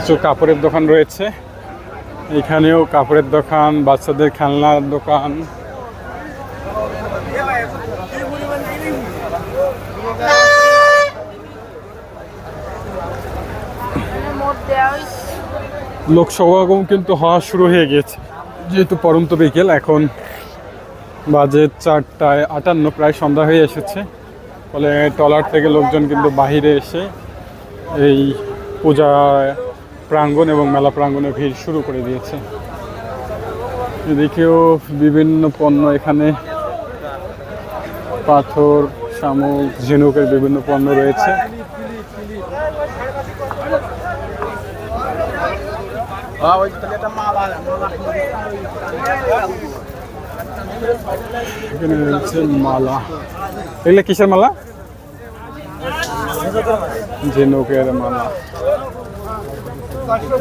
কিছু কাপড়ের দোকান রয়েছে। এখানেও কাপড়ের দোকান, বাচ্চাদের খেলনার দোকান। মোট দেওয়া হয়েছে লোক সমাগম কিন্তু হওয়া শুরু হয়ে গিয়েছে যেহেতু পরন্ত বিকেল, এখন বাজে চারটায় আটান্ন, প্রায় সন্ধ্যা হয়ে এসেছে। ফলে টলার থেকে লোকজন কিন্তু বাহিরে এসে এই পূজা প্রাঙ্গণ এবং মেলা প্রাঙ্গণে ভিড় শুরু করে দিয়েছে। এদিকেও বিভিন্ন পণ্য এখানে, পাথর, শামুক, ঝিনুকের বিভিন্ন পণ্য রয়েছে। এখানে রয়েছে মালা। এগুলো কিসের মালা? ঝিনুকের মালা। পাঁচশো